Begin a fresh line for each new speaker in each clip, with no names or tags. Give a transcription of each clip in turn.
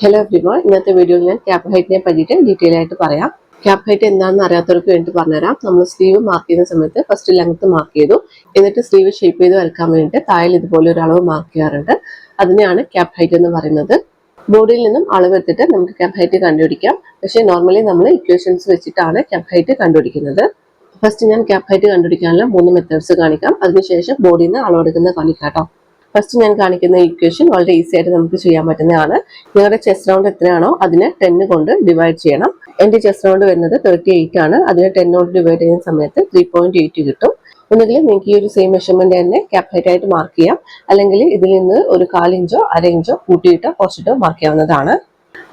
Hello everyone ഇന്നത്തെ വീഡിയോയിൽ ഞാൻ ക്യാപ് ഹൈറ്റിനെ പറ്റിയിട്ട് ഡീറ്റെയിൽ ആയിട്ട് പറയാം. ക്യാപ് ഹൈറ്റ് എന്താണെന്ന് അറിയാത്തവർക്ക് വേണ്ടി പറഞ്ഞുതരാം. നമ്മൾ സ്ലീവ് മാർക്ക് ചെയ്യുന്ന സമയത്ത് ഫസ്റ്റ് ലെങ്ത്ത് മാർക്ക് ചെയ്തു. എന്നിട്ട് സ്ലീവ് ഷേപ്പ് ചെയ്ത് വരക്കാൻ വേണ്ടിയിട്ട് താഴെ ഇതുപോലെ ഒരു അളവ് മാർക്ക് ചെയ്യാറുണ്ട്. അതിനെയാണ് ക്യാപ് ഹൈറ്റ് എന്ന് പറയുന്നത്. ബോഡിയിൽ നിന്നും അളവ് എടുത്തിട്ട് നമുക്ക് ക്യാപ് ഹൈറ്റ് കണ്ടുപിടിക്കാം. പക്ഷേ നോർമലി നമ്മൾ ഇക്വേഷൻസ് വെച്ചിട്ടാണ് ക്യാപ് ഹൈറ്റ് കണ്ടുപിടിക്കുന്നത്. ഫസ്റ്റ് ഞാൻ ക്യാപ് ഹൈറ്റ് കണ്ടുപിടിക്കാനുള്ള മൂന്ന് മെത്തേഡ്സ് കാണിക്കാം. അതിനുശേഷം ബോഡിയിൽ നിന്ന് അളവെടുക്കുന്നത് കാണിക്കാം ഫസ്റ്റ് ഞാൻ കാണിക്കുന്ന ഇക്വേഷൻ വളരെ ഈസി ആയിട്ട് നമുക്ക് ചെയ്യാൻ പറ്റുന്നതാണ്. നിങ്ങളുടെ ചെസ് റൗണ്ട് എത്രയാണോ അതിനെ ടെന്ന് കൊണ്ട് ഡിവൈഡ് ചെയ്യണം. എന്റെ ചെസ് റൗണ്ട് വരുന്നത് തേർട്ടി എയ്റ്റ് ആണ്. അതിനെ ടെൻ കൊണ്ട് ഡിവൈഡ് ചെയ്യുന്ന സമയത്ത് ത്രീ പോയിന്റ് എയ്റ്റ് കിട്ടും. ഒന്നുകിൽ നിങ്ങൾക്ക് ഈ ഒരു സെയിം മെഷർമെന്റ് തന്നെ ക്യാപ് ഹൈറ്റ് ആയിട്ട് മാർക്ക് ചെയ്യാം. അല്ലെങ്കിൽ ഇതിൽ നിന്ന് ഒരു കാലിഞ്ചോ അര ഇഞ്ചോ കൂട്ടിയിട്ടോ കുറച്ചിട്ടോ മാർക്ക് ചെയ്യാവുന്നതാണ്.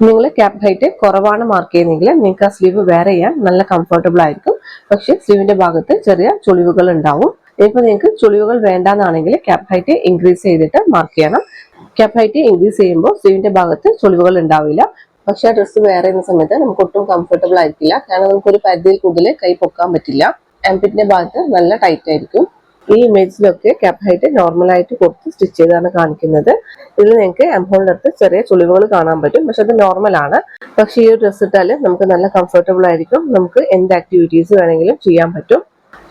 നിങ്ങൾ ക്യാപ് ഹൈറ്റ് കുറവാണ് മാർക്ക് ചെയ്യുന്നതെങ്കിൽ നിങ്ങൾക്ക് ആ സ്ലീവ് വെയർ ചെയ്യാൻ നല്ല കംഫർട്ടബിൾ ആയിരിക്കും. പക്ഷേ സ്ലീവിന്റെ ഭാഗത്ത് ചെറിയ ചുളിവുകൾ ഉണ്ടാവും. ഇപ്പൊ നിങ്ങൾക്ക് ചുളിവുകൾ വേണ്ടാന്നാണെങ്കിൽ ക്യാപ് ഹൈറ്റ് ഇൻക്രീസ് ചെയ്തിട്ട് മാർക്ക് ചെയ്യണം. ക്യാപ് ഹൈറ്റ് ഇൻക്രീസ് ചെയ്യുമ്പോൾ സ്ലീവിന്റെ ഭാഗത്ത് ചുളിവുകൾ ഉണ്ടാവില്ല. പക്ഷെ ആ ഡ്രസ്സ് വേറെ ചെയ്യുന്ന സമയത്ത് നമുക്ക് ഒട്ടും കംഫർട്ടബിൾ ആയിരിക്കില്ല. കാരണം നമുക്കൊരു പരിധിയിൽ കൂടുതൽ കൈ പൊക്കാൻ പറ്റില്ല. ആംപിറ്റിന്റെ ഭാഗത്ത് നല്ല ടൈറ്റ് ആയിരിക്കും. ഈ ഇമേജിലൊക്കെ ക്യാപ് ഹൈറ്റ് നോർമൽ ആയിട്ട് കൊടുത്ത് സ്റ്റിച്ച് ചെയ്താണ് കാണിക്കുന്നത്. ഇതിൽ നിങ്ങൾക്ക് എംഹോളിന്റെ അടുത്ത് ചെറിയ ചുളിവുകൾ കാണാൻ പറ്റും. പക്ഷെ അത് നോർമൽ ആണ്. പക്ഷെ ഈ ഒരു ഡ്രസ്സ് ഇട്ടാൽ നമുക്ക് നല്ല കംഫർട്ടബിൾ ആയിരിക്കും. നമുക്ക് എന്ത് ആക്ടിവിറ്റീസ് വേണമെങ്കിലും ചെയ്യാൻ പറ്റും.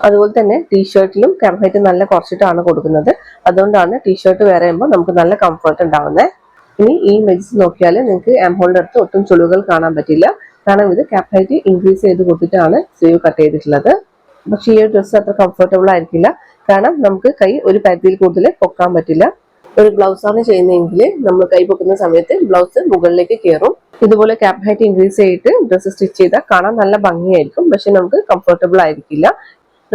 അതുപോലെ തന്നെ ടീഷർട്ടിലും ക്യാപ് ഹൈറ്റ് നല്ല കുറച്ചിട്ടാണ് കൊടുക്കുന്നത്. അതുകൊണ്ടാണ് ടീഷർട്ട് വേറെ ആകുമ്പോൾ നമുക്ക് നല്ല കംഫർട്ട് ഉണ്ടാവുന്നത് ഇനി ഈ മെജിസ് നോക്കിയാൽ നിങ്ങൾക്ക് എംഹോളിന്റെ അടുത്ത് ഒട്ടും ചുളിവുകൾ കാണാൻ പറ്റില്ല. കാരണം ഇത് ക്യാപ് ഹൈറ്റ് ഇൻക്രീസ് ചെയ്ത് കൊടുത്തിട്ടാണ് സ്ലീവ് കട്ട് ചെയ്തിട്ടുള്ളത്. പക്ഷെ ഈ ഒരു ഡ്രസ്സ് അത്ര കംഫർട്ടബിൾ ആയിരിക്കില്ല. കാരണം നമുക്ക് കൈ ഒരു പരിധിയിൽ കൂടുതൽ പൊക്കാൻ പറ്റില്ല. ഒരു ബ്ലൗസ് ആണ് ചെയ്യുന്നതെങ്കിൽ നമ്മൾ കൈ പൊക്കുന്ന സമയത്ത് ബ്ലൗസ് മുകളിലേക്ക് കയറും ഇതുപോലെ ക്യാപ് ഹൈറ്റ് ഇൻക്രീസ് ചെയ്തിട്ട് ഡ്രസ്സ് സ്റ്റിച്ച് ചെയ്താൽ കാണാൻ നല്ല ഭംഗിയായിരിക്കും. പക്ഷെ നമുക്ക് കംഫർട്ടബിൾ ആയിരിക്കില്ല.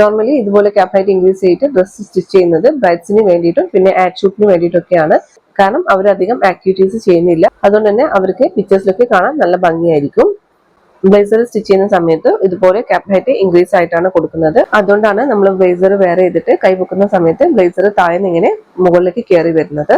നോർമലി ഇതുപോലെ ക്യാപ് ഹൈറ്റ് ഇൻക്രീസ് ചെയ്തിട്ട് ഡ്രസ്സ് സ്റ്റിച്ച് ചെയ്യുന്നത് ബ്രൈഡ്സിന് വേണ്ടിയിട്ടും പിന്നെ ആഡ് ഷൂട്ടിന് വേണ്ടിയിട്ടൊക്കെയാണ്. കാരണം അവരധികം ആക്ടിവിറ്റീസ് ചെയ്യുന്നില്ല. അതുകൊണ്ട് തന്നെ അവർക്ക് പിക്ചേഴ്സിലൊക്കെ കാണാൻ നല്ല ഭംഗിയായിരിക്കും. ബ്ലേസർ സ്റ്റിച്ച് ചെയ്യുന്ന സമയത്ത് ഇതുപോലെ ക്യാപ് ഹൈറ്റ് ഇൻക്രീസ് ആയിട്ടാണ് കൊടുക്കുന്നത്. അതുകൊണ്ടാണ് നമ്മൾ ബ്ലേസർ വേറെ ചെയ്തിട്ട് കൈ പൊക്കുന്ന സമയത്ത് ബ്ലേസർ താഴെ ഇങ്ങനെ മുകളിലേക്ക് കയറി വരുന്നത്.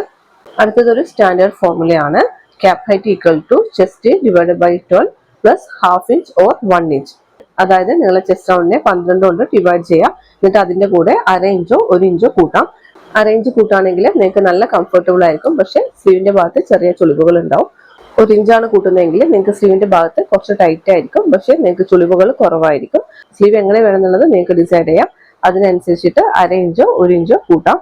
അടുത്തത് ഒരു standard ഫോർമുലയാണ് cap height equal to chest divide by twelve plus half inch or one inch അതായത് നിങ്ങളെ ചെസ്റ്റ് റൗണ്ടിനെ പന്ത്രണ്ട് കൊണ്ട് ഡിവൈഡ് ചെയ്യാം. എന്നിട്ട് അതിന്റെ കൂടെ അര ഇഞ്ചോ ഒരു ഇഞ്ചോ കൂട്ടാം. അര ഇഞ്ച് കൂട്ടാണെങ്കിൽ നിങ്ങൾക്ക് നല്ല കംഫർട്ടബിൾ ആയിരിക്കും. പക്ഷേ സ്ലീവിന്റെ ഭാഗത്ത് ചെറിയ ചുളിവുകൾ ഉണ്ടാവും. ഒരു ഇഞ്ചാണ് കൂട്ടുന്നതെങ്കിൽ നിങ്ങൾക്ക് സ്ലീവിന്റെ ഭാഗത്ത് കുറച്ച് ടൈറ്റ് ആയിരിക്കും. പക്ഷേ നിങ്ങൾക്ക് ചുളിവുകൾ കുറവായിരിക്കും. സ്ലീവ് എങ്ങനെ വേണമെന്നുള്ളത് നിങ്ങൾക്ക് ഡിസൈഡ് ചെയ്യാം. അതിനനുസരിച്ചിട്ട് അര ഇഞ്ചോ ഒരു ഇഞ്ചോ കൂട്ടാം.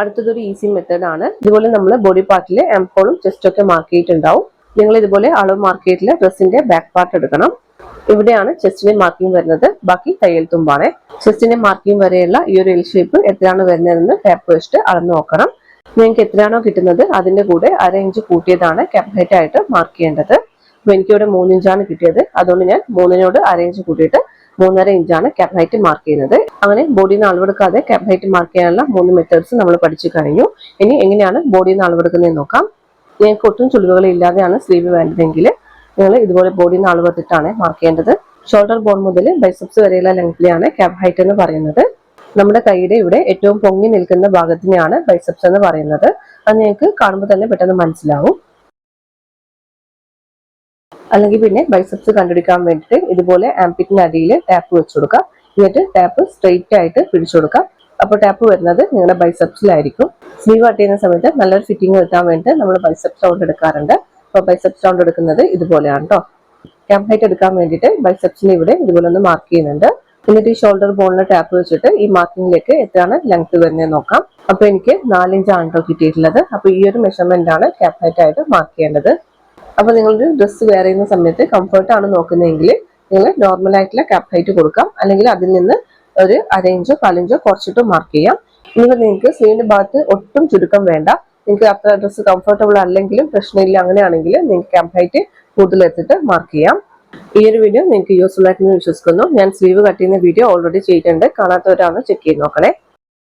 അടുത്തതൊരു ഈസി മെത്തേഡ് ആണ്. ഇതുപോലെ നമ്മൾ ബോഡി പാർട്ടിൽ എംപോളും ചെസ്റ്റും ഒക്കെ മാർക്ക് ചെയ്തിട്ടുണ്ടാവും. നിങ്ങൾ ഇതുപോലെ അളവ് മാർക്ക് ചെയ്തിട്ടുള്ള ഡ്രസ്സിന്റെ ബാക്ക് പാർട്ട് എടുക്കണം. ഇവിടെയാണ് ചെസ്റ്റിന്റെ മാർക്കിംഗ് വരുന്നത്. ബാക്കി തയ്യൽ തുമ്പാണ്. ചെസ്റ്റിന്റെ മാർക്കിംഗ് വരെയുള്ള ഈ ഒരു എൽ ഷേപ്പ് എത്രയാണ് വരുന്നതെന്ന് ടാപ്പ് വെച്ചിട്ട് അളന്ന് നോക്കണം. നിങ്ങൾക്ക് എത്രയാണോ കിട്ടുന്നത് അതിന്റെ കൂടെ അര ഇഞ്ച് കൂട്ടിയതാണ് ക്യാപ് ആയിട്ട് മാർക്ക് ചെയ്യേണ്ടത്. അപ്പൊ എനിക്കിവിടെ മൂന്നിഞ്ചാണ് കിട്ടിയത്. അതുകൊണ്ട് ഞാൻ മൂന്നിനോട് അര ഇഞ്ച് കൂട്ടിയിട്ട് മൂന്നര ഇഞ്ചാണ് ക്യാപ് ഹൈറ്റ് മാർക്ക് ചെയ്യുന്നത്. അങ്ങനെ ബോഡിയിൽ നിന്ന് അളവെടുക്കാതെ ക്യാപ് ഹൈറ്റ് മാർക്ക് ചെയ്യാനുള്ള മൂന്ന് മെത്തേഡ്സ് നമ്മൾ പഠിച്ചു കഴിഞ്ഞു. ഇനി എങ്ങനെയാണ് ബോഡിയിൽ നിന്ന് അളവെടുക്കുന്നത് നോക്കാം. ഞങ്ങൾക്ക് ഒട്ടും ചുളിവുകൾ ഇല്ലാതെയാണ് സ്ലീവ് വേണ്ടതെങ്കിൽ നിങ്ങൾ ഇതുപോലെ ബോഡിയിൽ നിന്ന് അളവെടുത്തിട്ടാണ് മാർക്ക് ചെയ്യേണ്ടത്. ഷോൾഡർ ബോൺ മുതൽ ബൈസെപ്സ് വരെയുള്ള ലെങ്ത്തിലാണ് ക്യാബ് ഹൈറ്റ് എന്ന് പറയുന്നത്. നമ്മുടെ കൈയുടെ ഇവിടെ ഏറ്റവും പൊങ്ങി നിൽക്കുന്ന ഭാഗത്തിനെയാണ് ബൈസെപ്സ് എന്ന് പറയുന്നത്. അത് നിങ്ങൾക്ക് കാണുമ്പോൾ തന്നെ പെട്ടെന്ന് മനസ്സിലാവും. അല്ലെങ്കിൽ പിന്നെ ബൈസെപ്സ് കണ്ടുപിടിക്കാൻ വേണ്ടിയിട്ട് ഇതുപോലെ ആംപിറ്റിന് അടിയിൽ ടാപ്പ് വെച്ചു കൊടുക്കാം എന്നിട്ട് ടാപ്പ് സ്ട്രെയിറ്റ് ആയിട്ട് പിടിച്ചു കൊടുക്കാം അപ്പോൾ ടാപ്പ് വരുന്നത് നിങ്ങളുടെ ബൈസെപ്സിലായിരിക്കും സ്ലീവ് കട്ട് ചെയ്യുന്ന സമയത്ത് നല്ലൊരു ഫിറ്റിംഗ് കിട്ടാൻ വേണ്ടിയിട്ട് നമ്മൾ ബൈസെപ്സ് ഔട്ട് എടുക്കാറുണ്ട്. അപ്പോൾ ബൈസെപ്സ് റൗണ്ട് എടുക്കുന്നത് ഇതുപോലെയാണ് കേട്ടോ ക്യാമ്പ് ഹൈറ്റ് എടുക്കാൻ വേണ്ടിയിട്ട് ബൈസെപ്സിന് ഇവിടെ ഇതുപോലെ ഒന്ന് മാർക്ക് ചെയ്യുന്നുണ്ട്. എന്നിട്ട് ഈ ഷോൾഡർ ബോണിന് ടാപ്പ് വെച്ചിട്ട് ഈ മാർക്കിങ്ങിലേക്ക് എത്രയാണ് ലെങ്ത് വരുന്നത് നോക്കാം. അപ്പോൾ എനിക്ക് നാലിഞ്ചാണ് കേട്ടോ കിട്ടിയിട്ടുള്ളത്. അപ്പോൾ ഈ ഒരു മെഷർമെന്റ് ആണ് ക്യാപ് ഹൈറ്റ് ആയിട്ട് മാർക്ക് ചെയ്യേണ്ടത്. അപ്പോൾ നിങ്ങളൊരു ഡ്രസ്സ് വെയർ ചെയ്യുന്ന സമയത്ത് കംഫർട്ടാണ് നോക്കുന്നതെങ്കിൽ നിങ്ങൾ നോർമൽ ആയിട്ടുള്ള ക്യാപ് ഹൈറ്റ് കൊടുക്കാം. അല്ലെങ്കിൽ അതിൽ നിന്ന് ഒരു അരയിഞ്ചോ കാലിഞ്ചോ കുറച്ചിട്ട് മാർക്ക് ചെയ്യാം. നിങ്ങൾ നിങ്ങൾക്ക് സ്ലീവിന്റെ ഭാഗത്ത് ഒട്ടും ചുരുക്കം വേണ്ട. നിങ്ങൾക്ക് അത്ര ഡ്രസ്സ് കംഫർട്ടബിൾ അല്ലെങ്കിലും പ്രശ്നമില്ല അങ്ങനെയാണെങ്കിൽ നിങ്ങൾക്ക് ക്യാമ്പ് ഹൈറ്റ് കൂടുതൽ എടുത്തിട്ട് മാർക്ക് ചെയ്യാം. ഈ ഒരു വീഡിയോ നിങ്ങൾക്ക് യൂസ്ഫുൾ ആയിട്ട് വിശ്വസിക്കുന്നു. ഞാൻ സ്ലീവ് കട്ട് ചെയ്യുന്ന വീഡിയോ ഓൾറെഡി ചെയ്തിട്ടുണ്ട്. കാണാത്തവരാണ് ചെക്ക് ചെയ്ത് നോക്കണേ.